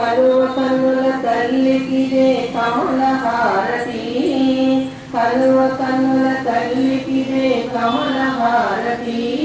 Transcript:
కలువ కన్నుల తల్లికి కమలహారతి. కలువ కన్నుల తల్లికి కమలహారతి. కరుణ